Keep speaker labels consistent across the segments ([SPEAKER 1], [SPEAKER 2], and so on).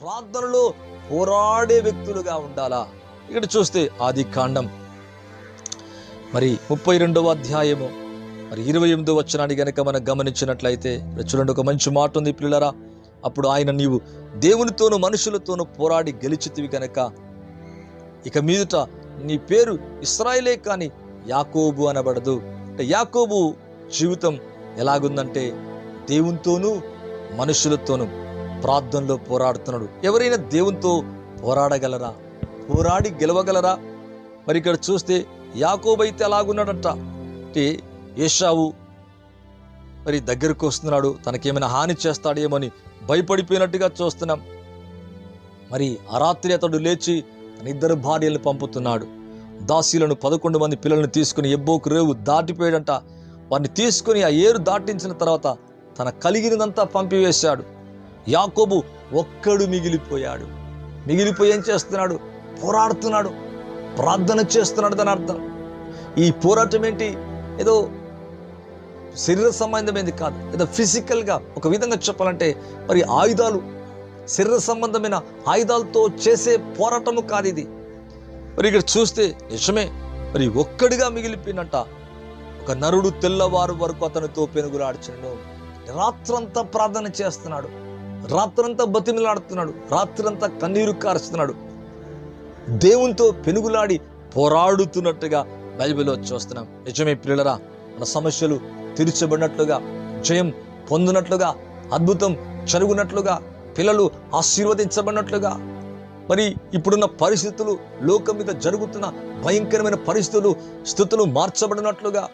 [SPEAKER 1] ప్రార్థనలో పోరాడే వ్యక్తులుగా ఉండాలా? ఇక్కడ చూస్తే ఆది కాండం. మరి ముప్పై రెండవ అధ్యాయము మరి ఇరవై ఎనిమిదో వచ్చినాన్ని గనక మనం గమనించినట్లయితే చూడండి ఒక మంచి మాట ఉంది పిల్లరా అప్పుడు ఆయన నీవు దేవునితోనూ మనుషులతోనూ పోరాడి గెలిచితివి గనక ఇక మీదట నీ పేరు ఇస్రాయిలే కానీ యాకోబు అనబడదు. అంటే యాకోబు జీవితం ఎలాగుందంటే దేవునితోనూ మనుషులతోనూ ప్రార్థనలో పోరాడుతున్నాడు. ఎవరైనా దేవునితో పోరాడగలరా? పోరాడి గెలవగలరా? మరి ఇక్కడ చూస్తే యాకోబు అయితే అలాగున్నాడంట. అంటే ఏషావు మరి దగ్గరకు వస్తున్నాడు. తనకేమైనా హాని చేస్తాడేమని భయపడిపోయినట్టుగా చూస్తున్నాం. మరి ఆ రాత్రి అతడు లేచి తన ఇద్దరు భార్యలను పంపుతున్నాడు. దాసీలను పదకొండు మంది పిల్లలను తీసుకుని ఎబ్బోకు రేవు దాటిపోయాడంట. వారిని తీసుకుని ఆ ఏరు దాటించిన తర్వాత తన కలిగినదంతా పంపివేశాడు. యాకోబు ఒక్కడు మిగిలిపోయాడు. మిగిలిపోయి ఏం చేస్తున్నాడు? పోరాడుతున్నాడు. ప్రార్థన చేస్తున్నాడు దాని అర్థం. ఈ పోరాటం ఏంటి? ఏదో శరీర సంబంధమైనది కాదు. ఏదో ఫిజికల్గా ఒక విధంగా చెప్పాలంటే మరి ఆయుధాలు శరీర సంబంధమైన ఆయుధాలతో చేసే పోరాటము కాదు ఇది. మరి ఇక్కడ చూస్తే నిజమే మరి ఒక్కడిగా మిగిలిపోయినట్ట ఒక నరుడు తెల్లవారు వరకు అతనితో పెనుగులాడుచుండు. రాత్రంతా ప్రార్థన చేస్తున్నాడు. రాత్రంతా బతిమిలాడుతున్నాడు రాత్రంతా కన్నీరు కారుస్తున్నాడు దేవునితో పెనుగులాడి పోరాడుతున్నట్టుగా బైబిల్లో చూస్తున్నాం. నిజమే పిల్లరా మన సమస్యలు తీర్చబడినట్లుగా జయం పొందినట్లుగా అద్భుతం జరుగునట్లుగా పిల్లలు ఆశీర్వదించబడినట్లుగా మరి ఇప్పుడున్న పరిస్థితులు లోకం మీద జరుగుతున్న భయంకరమైన పరిస్థితులు స్థితులు మార్చబడినట్లుగా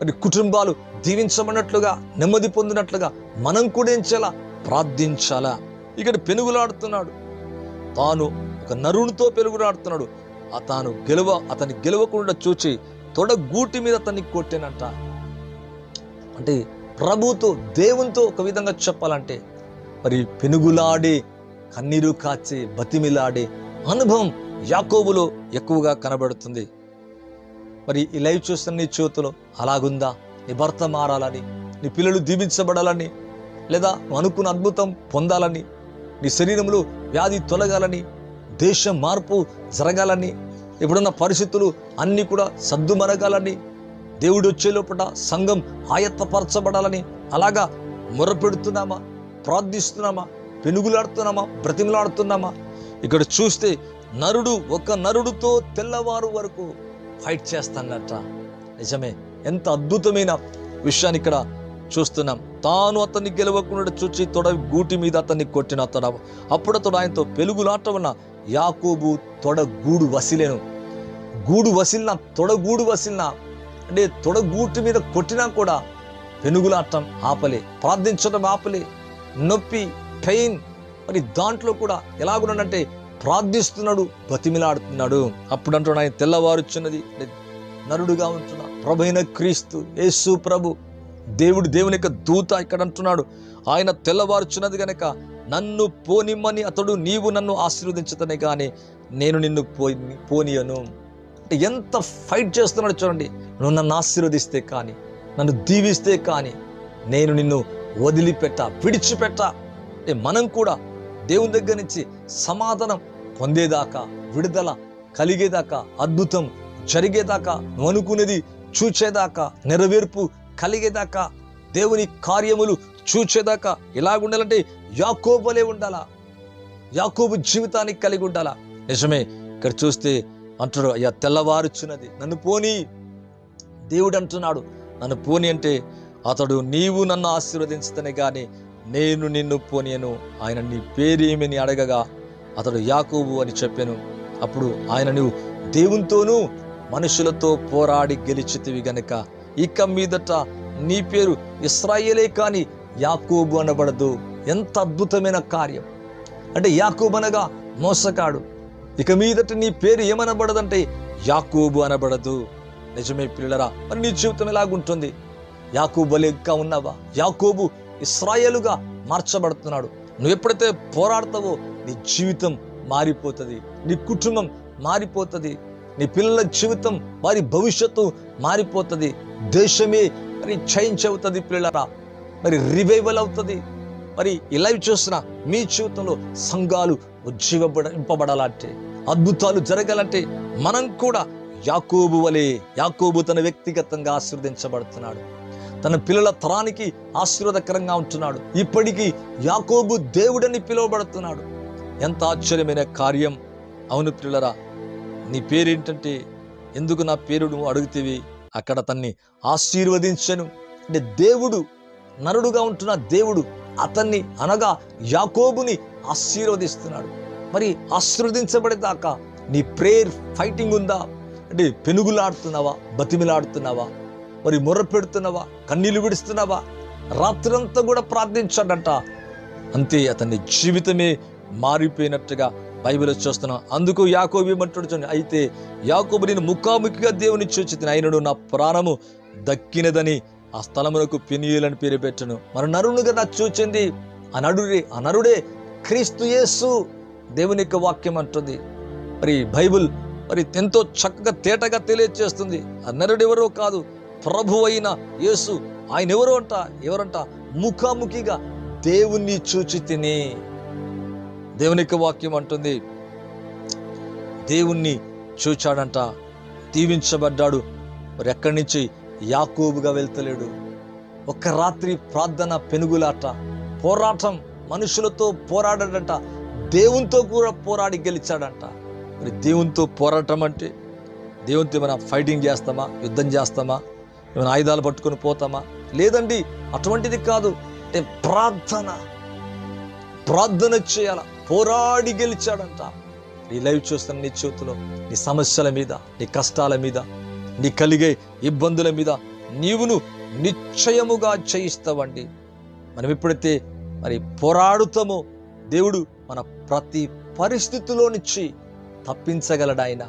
[SPEAKER 1] మరి కుటుంబాలు దీవించబడినట్లుగా నెమ్మది పొందినట్లుగా మనం కూడా ఏం చేయాలా? ప్రార్థించాలా? ఇక్కడ పెనుగులాడుతున్నాడు. తాను ఒక నరునితో పెనుగులాడుతున్నాడు. ఆ తాను గెలవ అతని గెలవకుండా చూచి తొడ గూటి మీద అతన్ని కొట్టానంట. అంటే ప్రభుతో దేవునితో ఒక విధంగా చెప్పాలంటే మరి పెనుగులాడే కన్నీరు కాచే బతిమిలాడే అనుభవం యాకోబులో ఎక్కువగా కనబడుతుంది. మరి ఈ లైవ్ చూస్తున్న నీ చేతిలో అలాగుందా? నీ భర్త మారాలని నీ పిల్లలు దీవించబడాలని లేదా నువ్వు అనుకున్న అద్భుతం పొందాలని నీ శరీరంలో వ్యాధి తొలగాలని దేశం మార్పు జరగాలని ఇప్పుడున్న పరిస్థితులు అన్నీ కూడా సద్దుమరగాలని దేవుడు వచ్చే లోపల సంఘం ఆయత్తపరచబడాలని అలాగా మొరపెడుతున్నామా? ప్రార్థిస్తున్నామా? పెనుగులాడుతున్నామా? బ్రతిమలాడుతున్నామా? ఇక్కడ చూస్తే నరుడు ఒక నరుడుతో తెల్లవారు వరకు ఫైట్ చేస్తానట. నిజమే ఎంత అద్భుతమైన విషయాన్ని ఇక్కడ చూస్తున్నాం. తాను అతన్ని గెలవకుండా చూచి తొడ గూటి మీద అతన్ని కొట్టిన అతడు అప్పుడు అతడు ఆయనతో పెలుగులాట ఉన్న యాకోబు తొడ గూడు వసిలేను. గూడు వసిలిన తొడగూడు వసిలిన అంటే తొడగూటి మీద కొట్టినా కూడా పెనుగులాటం ఆపలే ప్రార్థించడం ఆపలే. నొప్పి పెయిన్ మరి దాంట్లో కూడా ఎలాగున్నాడంటే ప్రార్థిస్తున్నాడు బతిమిలాడుతున్నాడు. అప్పుడు అంటున్నాడు ఆయన తెల్లవారుచున్నది నరుడుగా ఉంటున్నా ప్రభైన క్రీస్తు యేసు ప్రభు దేవుడు దేవుని యొక్క దూత ఇక్కడ అంటున్నాడు. ఆయన తెల్లవారుచున్నది గనక నన్ను పోనిమ్మని అతడు నీవు నన్ను ఆశీర్వదించతనే కానీ నేను నిన్ను పోని పోనీయను. అంటే ఎంత ఫైట్ చేస్తున్నాడు చూడండి. నువ్వు నన్ను ఆశీర్వదిస్తే కానీ నన్ను దీవిస్తే కానీ నేను నిన్ను వదిలిపెట్ట విడిచిపెట్ట. అంటే మనం కూడా దేవుని దగ్గర నుంచి సమాధానం పొందేదాకా విడుదల కలిగేదాకా అద్భుతం జరిగేదాకా నువ్వు అనుకునేది చూచేదాకా నెరవేర్పు కలిగేదాకా దేవుని కార్యములు చూచేదాకా ఎలాగుండాలంటే యాకోబలే ఉండాలా. యాకోబు జీవితానికి కలిగి ఉండాలా. నిజమే ఇక్కడ చూస్తే అంటాడు అయ్యా తెల్లవారుచున్నది నన్ను పోని. దేవుడు అంటున్నాడు నన్ను పోని అంటే అతడు నీవు నన్ను ఆశీర్వదించుతనే కానీ నేను నిన్ను పోనీయను. ఆయన నీ పేరేమిని అడగగా అతడు యాకోబు అని చెప్పాను. అప్పుడు ఆయన నువ్వు దేవునితోనూ మనుషులతో పోరాడి గెలిచితివి గనక. ఇక మీదట నీ పేరు ఇస్రాయేలే కానీ యాకోబు అనబడదు. ఎంత అద్భుతమైన కార్యం. అంటే యాకోబు అనగా మోసకాడు ఇక మీదట నీ పేరు ఏమనబడదంటే యాకోబు అనబడదు. నిజమే పిల్లరా మరి నీ జీవితం ఎలాగుంటుంది? యాకోబు లెక్క ఉన్నావా? యాకోబు ఇస్రాయేలుగా మార్చబడుతున్నాడు. నువ్వు ఎప్పుడైతే పోరాడతావో నీ జీవితం మారిపోతుంది. నీ కుటుంబం మారిపోతుంది. నీ పిల్లల జీవితం వారి భవిష్యత్తు మారిపోతుంది. దేశమే మరి చేంజ్ అవుతుంది పిల్లరా మరి రివైవల్ అవుతుంది. మరి ఇలా చూసిన చూస్తున్న మీ జీవితంలో సంఘాలు ఉజ్జీవింపబడాలంటే అద్భుతాలు జరగాలంటే మనం కూడా యాకోబు వలె యాకోబు తన వ్యక్తిగతంగా ఆశీర్వదించబడుతున్నాడు. తన పిల్లల తరానికి ఆశీర్వాదకరంగా ఉంటున్నాడు. ఇప్పటికీ యాకోబు దేవుడని పిలువబడుతున్నాడు. ఎంత ఆశ్చర్యమైన కార్యం. అవును పిల్లరా నీ పేరేంటంటే ఎందుకు నా పేరు నువ్వు అడుగుతీవి? అక్కడ తన్ని ఆశీర్వదించను. అంటే దేవుడు నరుడుగా ఉంటున్న దేవుడు అతన్ని అనగా యాకోబుని ఆశీర్వదిస్తున్నాడు. మరి ఆశీర్వదించబడేదాకా నీ ప్రేయర్ ఫైటింగ్ ఉందా? అంటే పెనుగులాడుతున్నావా? బతిమిలాడుతున్నావా? మరి మొర్ర పెడుతున్నావా? కన్నీళ్ళు విడుస్తున్నావా? రాత్రంతా కూడా ప్రార్థించాడంట. అంతే అతని జీవితమే మారిపోయినట్టుగా బైబిల్ చూస్తున్నాం. అందుకు యాకోబు ఏమంటాడు అయితే యాకోబు నేను ముఖాముఖిగా దేవుని చూచి అయినడు నా ప్రాణము దక్కినదని ఆ స్థలమునకు పెనియులని పేరు పెట్టను. మన నరునుగా నా చూచింది అనరుడే అనరుడే క్రీస్తు యేసు దేవుని యొక్క వాక్యం అంటుంది. మరి బైబిల్ మరి ఎంతో చక్కగా తేటగా తెలియజేస్తుంది ఆ ఎవరో కాదు ప్రభు అయిన యేసు ఆయన ఎవరు అంట ఎవరంట? ముఖాముఖిగా దేవుణ్ణి చూచి తిని దేవుని యొక్క వాక్యం అంటుంది. దేవుణ్ణి చూచాడంట దీవించబడ్డాడు. మరి ఎక్కడి నుంచి? యాకోబుగా వెళ్తలేడు. ఒక్క రాత్రి ప్రార్థన పెనుగులాట పోరాటం మనుషులతో పోరాడాడంట దేవునితో కూడా పోరాడి గెలిచాడంట. మరి దేవునితో పోరాటం అంటే దేవునితో ఏమైనా ఫైటింగ్ చేస్తామా? యుద్ధం చేస్తామా? ఏమైనా ఆయుధాలు పట్టుకొని పోతామా? లేదండి అటువంటిది కాదు. అంటే ప్రార్థన ప్రార్థన చేయాలా? పోరాడి గెలిచాడంట. నీ లైవ్ చూస్తున్న నీ చేతిలో నీ సమస్యల మీద నీ కష్టాల మీద నీ కలిగే ఇబ్బందుల మీద నీవును నిశ్చయముగా చేయిస్తావండి మనం ఎప్పుడైతే మరి పోరాడుతామో దేవుడు మన ప్రతి పరిస్థితిలో నుంచి తప్పించగలడాయన.